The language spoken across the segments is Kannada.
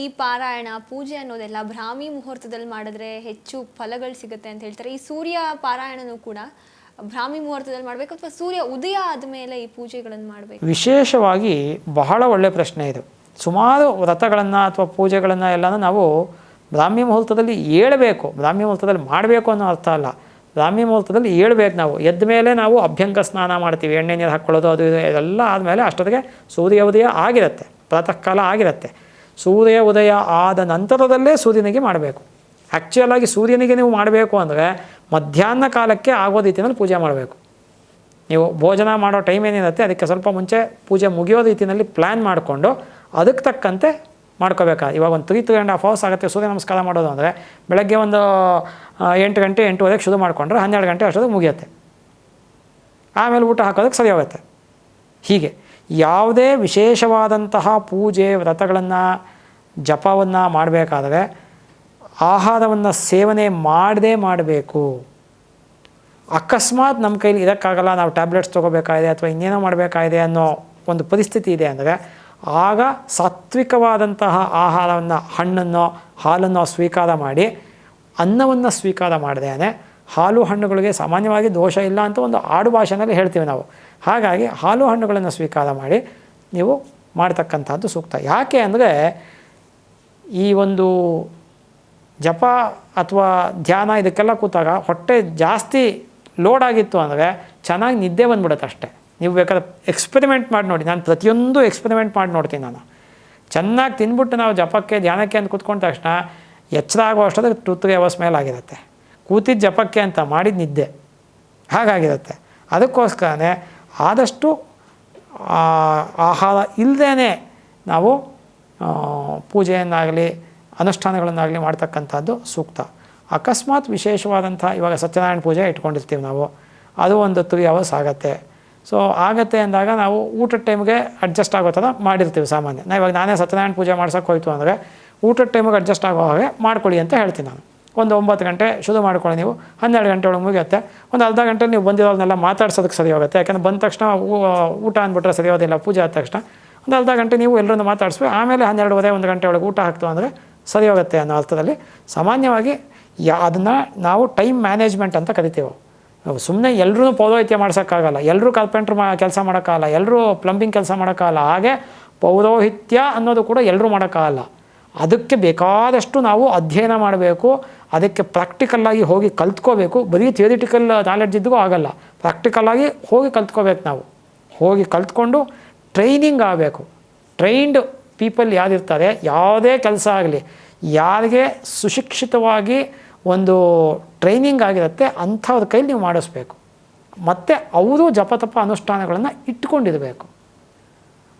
ಈ ಪಾರಾಯಣ, ಪೂಜೆ ಅನ್ನೋದೆಲ್ಲ ಬ್ರಾಹ್ಮಿ ಮುಹೂರ್ತದಲ್ಲಿ ಮಾಡಿದ್ರೆ ಹೆಚ್ಚು ಫಲಗಳು ಸಿಗುತ್ತೆ ಅಂತ ಹೇಳ್ತಾರೆ. ಈ ಸೂರ್ಯ ಪಾರಾಯಣನೂ ಕೂಡ ಬ್ರಾಹ್ಮಿ ಮುಹೂರ್ತದಲ್ಲಿ ಮಾಡಬೇಕು ಅಥವಾ ಸೂರ್ಯ ಉದಯ ಆದಮೇಲೆ ಈ ಪೂಜೆಗಳನ್ನು ಮಾಡಬೇಕು? ವಿಶೇಷವಾಗಿ ಬಹಳ ಒಳ್ಳೆಯ ಪ್ರಶ್ನೆ ಇದು. ಸುಮಾರು ವ್ರತಗಳನ್ನು ಅಥವಾ ಪೂಜೆಗಳನ್ನು ಎಲ್ಲನೂ ನಾವು ಬ್ರಾಹ್ಮಿ ಮುಹೂರ್ತದಲ್ಲಿ ಏಳಬೇಕು. ಬ್ರಾಹ್ಮಿ ಮುಹೂರ್ತದಲ್ಲಿ ಮಾಡಬೇಕು ಅನ್ನೋ ಅರ್ಥ ಅಲ್ಲ. ಬ್ರಾಹ್ಮಿ ಮುಹೂರ್ತದಲ್ಲಿ ಏಳಬೇಕು ನಾವು. ಎದ್ದ ಮೇಲೆ ನಾವು ಅಭ್ಯಂಗ ಸ್ನಾನ ಮಾಡ್ತೀವಿ. ಎಣ್ಣೆ ನೀರು ಹಾಕ್ಕೊಳ್ಳೋದು ಅದು ಇದು ಎಲ್ಲ ಆದಮೇಲೆ ಅಷ್ಟೊತ್ತಿಗೆ ಸೂರ್ಯ ಉದಯ ಆಗಿರುತ್ತೆ. ಪ್ರಾತಃ ಕಾಲ ಆಗಿರುತ್ತೆ. ಸೂರ್ಯ ಉದಯ ಆದ ನಂತರದಲ್ಲೇ ಸೂರ್ಯನಿಗೆ ಮಾಡಬೇಕು. ಆ್ಯಕ್ಚುಯಲಾಗಿ ಸೂರ್ಯನಿಗೆ ನೀವು ಮಾಡಬೇಕು ಅಂದರೆ ಮಧ್ಯಾಹ್ನ ಕಾಲಕ್ಕೆ ಆಗೋ ರೀತಿಯಲ್ಲಿ ಪೂಜೆ ಮಾಡಬೇಕು. ನೀವು ಭೋಜನ ಮಾಡೋ ಟೈಮ್ ಏನಿರುತ್ತೆ, ಅದಕ್ಕೆ ಸ್ವಲ್ಪ ಮುಂಚೆ ಪೂಜೆ ಮುಗಿಯೋ ರೀತಿಯಲ್ಲಿ ಪ್ಲ್ಯಾನ್ ಮಾಡಿಕೊಂಡು ಅದಕ್ಕೆ ತಕ್ಕಂತೆ ಮಾಡ್ಕೋಬೇಕಾ ಇವಾಗ ಒಂದು three three and half hours ಆಗುತ್ತೆ ಸೂರ್ಯ ನಮಸ್ಕಾರ ಮಾಡೋದು ಅಂದರೆ ಬೆಳಗ್ಗೆ ಒಂದು ಎಂಟು ಗಂಟೆ, ಎಂಟುವರೆಗೆ ಶುರು ಮಾಡಿಕೊಂಡ್ರೆ ಹನ್ನೆರಡು ಗಂಟೆ ಅಷ್ಟೊತ್ತಿಗೆ ಮುಗಿಯುತ್ತೆ. ಆಮೇಲೆ ಊಟ ಹಾಕೋದಕ್ಕೆ ಸರಿ ಹೋಗುತ್ತೆ ಹೀಗೆ. ಯಾವುದೇ ವಿಶೇಷವಾದಂತಹ ಪೂಜೆ ವ್ರತಗಳನ್ನು, ಜಪವನ್ನು ಮಾಡಬೇಕಾದರೆ ಆಹಾರವನ್ನು ಸೇವನೆ ಮಾಡದೇ ಮಾಡಬೇಕು. ಅಕಸ್ಮಾತ್ ನಮ್ಮ ಕೈಲಿ ಇದಕ್ಕಾಗಲ್ಲ, ನಾವು ಟ್ಯಾಬ್ಲೆಟ್ಸ್ ತೊಗೋಬೇಕಾಗಿದೆ ಅಥವಾ ಇನ್ನೇನೋ ಮಾಡಬೇಕಾಗಿದೆ ಅನ್ನೋ ಒಂದು ಪರಿಸ್ಥಿತಿ ಇದೆ ಅಂದರೆ ಆಗ ಸಾತ್ವಿಕವಾದಂತಹ ಆಹಾರವನ್ನು, ಹಣ್ಣನ್ನು, ಹಾಲನ್ನು ಸ್ವೀಕಾರ ಮಾಡಿ, ಅನ್ನವನ್ನು ಸ್ವೀಕಾರ ಮಾಡ್ದೇನೆ ಹಾಲು ಹಣ್ಣುಗಳಿಗೆ ಸಾಮಾನ್ಯವಾಗಿ ದೋಷ ಇಲ್ಲ ಅಂತ ಒಂದು ಆಡು ಭಾಷೆನಲ್ಲಿ ಹೇಳ್ತೀವಿ ನಾವು. ಹಾಗಾಗಿ ಹಾಲು ಹಣ್ಣುಗಳನ್ನು ಸ್ವೀಕಾರ ಮಾಡಿ ನೀವು ಮಾಡ್ತಕ್ಕಂಥದ್ದು ಸೂಕ್ತ. ಯಾಕೆ ಅಂದರೆ ಈ ಒಂದು ಜಪ ಅಥವಾ ಧ್ಯಾನ ಇದಕ್ಕೆಲ್ಲ ಕೂತಾಗ ಹೊಟ್ಟೆ ಜಾಸ್ತಿ ಲೋಡ್ ಆಗಿತ್ತು ಅಂದರೆ ಚೆನ್ನಾಗಿ ನಿದ್ದೆ ಬಂದ್ಬಿಡುತ್ತೆ ಅಷ್ಟೇ. ನೀವು ಬೇಕಾದ್ರೆ ಎಕ್ಸ್ಪೆರಿಮೆಂಟ್ ಮಾಡಿ ನೋಡಿ. ನಾನು ಪ್ರತಿಯೊಂದು ಎಕ್ಸ್ಪೆರಿಮೆಂಟ್ ಮಾಡಿ ನೋಡ್ತೀನಿ ನಾನು. ಚೆನ್ನಾಗಿ ತಿಂದ್ಬಿಟ್ಟು ನಾವು ಜಪಕ್ಕೆ, ಧ್ಯಾನಕ್ಕೆ ಅಂತ ಕೂತ್ಕೊಂಡ ತಕ್ಷಣ ಎಚ್ಚರ ಆಗೋ ಅಷ್ಟೊತ್ತಿಗೆ ಟೂ ತ್ರೀ ಅವರ್ಸ್ ಮೇಲೆ ಆಗಿರುತ್ತೆ ಕೂತಿದ್ದ ಜಪಕ್ಕೆ ಅಂತ ಮಾಡಿದ ನಿದ್ದೆ ಹಾಗಾಗಿರುತ್ತೆ. ಅದಕ್ಕೋಸ್ಕರನೇ ಆದಷ್ಟು ಆಹಾರ ಇಲ್ಲದೇ ನಾವು ಪೂಜೆಯನ್ನಾಗಲಿ, ಅನುಷ್ಠಾನಗಳನ್ನಾಗಲಿ ಮಾಡ್ತಕ್ಕಂಥದ್ದು ಸೂಕ್ತ. ಅಕಸ್ಮಾತ್ ವಿಶೇಷವಾದಂಥ ಇವಾಗ ಸತ್ಯನಾರಾಯಣ ಪೂಜೆ ಇಟ್ಕೊಂಡಿರ್ತೀವಿ ನಾವು. ಅದು ಒಂದು ತ್ರೀ ಅವರ್ಸ್ ಆಗುತ್ತೆ. ಸೊ ಆಗತ್ತೆ ಅಂದಾಗ ನಾವು ಊಟದ ಟೈಮ್ಗೆ ಅಡ್ಜಸ್ಟ್ ಆಗೋ ಥರ ಮಾಡಿರ್ತೀವಿ ಸಾಮಾನ್ಯ. ನಾ ಇವಾಗ ನಾನೇ ಸತ್ಯನಾರಾಯಣ ಪೂಜೆ ಮಾಡ್ಸೋಕೆ ಹೋಯಿತು ಅಂದರೆ ಊಟದ ಟೈಮಿಗೆ ಅಡ್ಜಸ್ಟ್ ಆಗೋ ಹಾಗೆ ಮಾಡ್ಕೊಳ್ಳಿ ಅಂತ ಹೇಳ್ತೀನಿ ನಾನು. ಒಂದು ಒಂಬತ್ತು ಗಂಟೆ ಶುರು ಮಾಡ್ಕೊಳ್ಳಿ ನೀವು. ಹನ್ನೆರಡು ಗಂಟೆ ಒಳಗೆ ಮುಗಿಯುತ್ತೆ. ಒಂದು ಅರ್ಧ ಗಂಟೆ ನೀವು ಬಂದಿರೋದನ್ನೆಲ್ಲ ಮಾತಾಡ್ಸೋದಕ್ಕೆ ಸರಿ ಹೋಗುತ್ತೆ. ಯಾಕಂದ್ರೆ ಬಂದ ತಕ್ಷಣ ಊಟ ಅಂದ್ಬಿಟ್ರೆ ಸರಿ ಹೋದಿಲ್ಲ, ಪೂಜೆ ಆದ ತಕ್ಷಣ. ಒಂದು ಅರ್ಧ ಗಂಟೆ ನೀವು ಎಲ್ಲರನ್ನು ಮಾತಾಡಿಸ್ಬೇಕು ಆಮೇಲೆ ಹನ್ನೆರಡುವರೆ, ಒಂದು ಗಂಟೆ ಒಳಗೆ ಊಟ ಹಾಕ್ತು ಅಂದರೆ ಸರಿ ಹೋಗುತ್ತೆ ಅನ್ನೋ ಅರ್ಥದಲ್ಲಿ ಸಾಮಾನ್ಯವಾಗಿ ಯಾ, ಅದನ್ನು ನಾವು ಟೈಮ್ ಮ್ಯಾನೇಜ್ಮೆಂಟ್ ಅಂತ ಕರಿತೀವಿ. ನಾವು ಸುಮ್ಮನೆ ಎಲ್ಲರೂ ಪೌರೋಹಿತ್ಯ ಮಾಡ್ಸೋಕ್ಕಾಗಲ್ಲ. ಎಲ್ಲರೂ ಕಾರ್ಪೆಂಟ್ರ್ ಮಾ, ಕೆಲಸ ಮಾಡೋಕ್ಕಾಗಲ್ಲ. ಎಲ್ಲರೂ ಪ್ಲಂಬಿಂಗ್ ಕೆಲಸ ಮಾಡೋಕ್ಕಾಗಲ್ಲ. ಹಾಗೆ ಪೌರೋಹಿತ್ಯ ಅನ್ನೋದು ಕೂಡ ಎಲ್ಲರೂ ಮಾಡೋಕ್ಕಾಗಲ್ಲ. ಅದಕ್ಕೆ ಬೇಕಾದಷ್ಟು ನಾವು ಅಧ್ಯಯನ ಮಾಡಬೇಕು, ಅದಕ್ಕೆ ಪ್ರಾಕ್ಟಿಕಲ್ಲಾಗಿ ಹೋಗಿ ಕಲ್ತ್ಕೋಬೇಕು. ಬರೀ ಥಿಯರಿಟಿಕಲ್ ನಾಲೆಡ್ಜ್ ಇದ್ದಗೂ ಆಗಲ್ಲ. ಪ್ರಾಕ್ಟಿಕಲ್ಲಾಗಿ ಹೋಗಿ ಕಲ್ತ್ಕೋಬೇಕು ನಾವು. ಹೋಗಿ ಕಲ್ತ್ಕೊಂಡು ಟ್ರೈನಿಂಗ್ ಆಗಬೇಕು. ಟ್ರೈನ್ಡ್ ಪೀಪಲ್ ಯಾರಿರ್ತಾರೆ? ಯಾವುದೇ ಕೆಲಸ ಆಗಲಿ, ಯಾರಿಗೆ ಸುಶಿಕ್ಷಿತವಾಗಿ ಒಂದು ಟ್ರೈನಿಂಗ್ ಆಗಿರುತ್ತೆ, ಅಂಥವ್ರ ಕೈಲಿ ನೀವು ಮಾಡಿಸ್ಬೇಕು. ಮತ್ತು ಅವರು ಜಪತಪ ಅನುಷ್ಠಾನಗಳನ್ನು ಇಟ್ಕೊಂಡಿರಬೇಕು.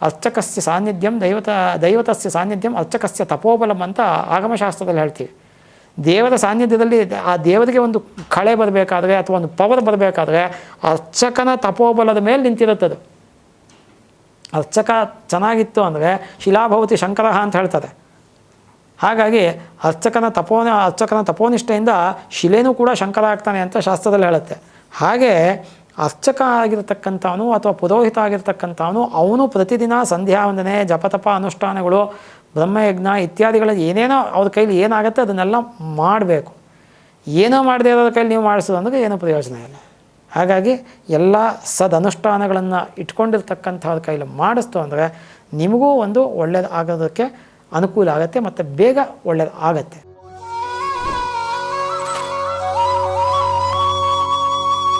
ಅರ್ಚಕಸ್ಯ ಸಾನ್ನಿಧ್ಯಂ ದೈವತ, ದೈವತಸ್ಯ ಸಾನ್ನಿಧ್ಯಂ ಅರ್ಚಕಸ್ಯ ತಪೋಬಲಂ ಅಂತ ಆಗಮಶಾಸ್ತ್ರದಲ್ಲಿ ಹೇಳ್ತೀವಿ. ದೇವರ ಸಾನ್ನಿಧ್ಯದಲ್ಲಿ ಆ ದೇವರಿಗೆ ಒಂದು ಕಳೆ ಬರಬೇಕಾದ್ರೆ ಅಥವಾ ಒಂದು ಪವರ್ ಬರಬೇಕಾದ್ರೆ ಅರ್ಚಕನ ತಪೋಬಲದ ಮೇಲೆ ನಿಂತಿರುತ್ತದೆ ಅರ್ಚಕ ಚೆನ್ನಾಗಿತ್ತು ಅಂದರೆ ಶಿಲಾಭವತಿ ಶಂಕರ ಅಂತ ಹೇಳ್ತಾರೆ. ಹಾಗಾಗಿ ಅರ್ಚಕನ ತಪೋನ, ಅರ್ಚಕನ ತಪೋನಿಷ್ಠೆಯಿಂದ ಶಿಲೆನೂ ಕೂಡ ಶಂಕರ ಆಗ್ತಾನೆ ಅಂತ ಶಾಸ್ತ್ರದಲ್ಲಿ ಹೇಳುತ್ತೆ. ಹಾಗೆ ಅರ್ಚಕ ಆಗಿರತಕ್ಕಂಥವನು ಅಥವಾ ಪುರೋಹಿತ ಆಗಿರ್ತಕ್ಕಂಥವನು ಅವನು ಪ್ರತಿದಿನ ಸಂಧ್ಯಾ ವಂದನೆ, ಜಪತಪ ಅನುಷ್ಠಾನಗಳು, ಬ್ರಹ್ಮಯಜ್ಞ ಇತ್ಯಾದಿಗಳ ಏನೇನೋ ಅವ್ರ ಕೈಲಿ ಏನಾಗುತ್ತೆ ಅದನ್ನೆಲ್ಲ ಮಾಡಬೇಕು. ಏನೋ ಮಾಡದೇ ಇರೋದ್ರ ಕೈಲಿ ನೀವು ಮಾಡಿಸೋದು ಅಂದರೆ ಏನೂ ಪ್ರಯೋಜನ ಇಲ್ಲ. ಹಾಗಾಗಿ ಎಲ್ಲ ಸದನುಷ್ಠಾನಗಳನ್ನು ಇಟ್ಕೊಂಡಿರ್ತಕ್ಕಂಥವ್ರ ಕೈಲಿ ಮಾಡಿಸ್ತು ಅಂದರೆ ನಿಮಗೂ ಒಂದು ಒಳ್ಳೇದು ಆಗೋದಕ್ಕೆ ಅನುಕೂಲ ಆಗುತ್ತೆ, ಮತ್ತು ಬೇಗ ಒಳ್ಳೇದು ಆಗುತ್ತೆ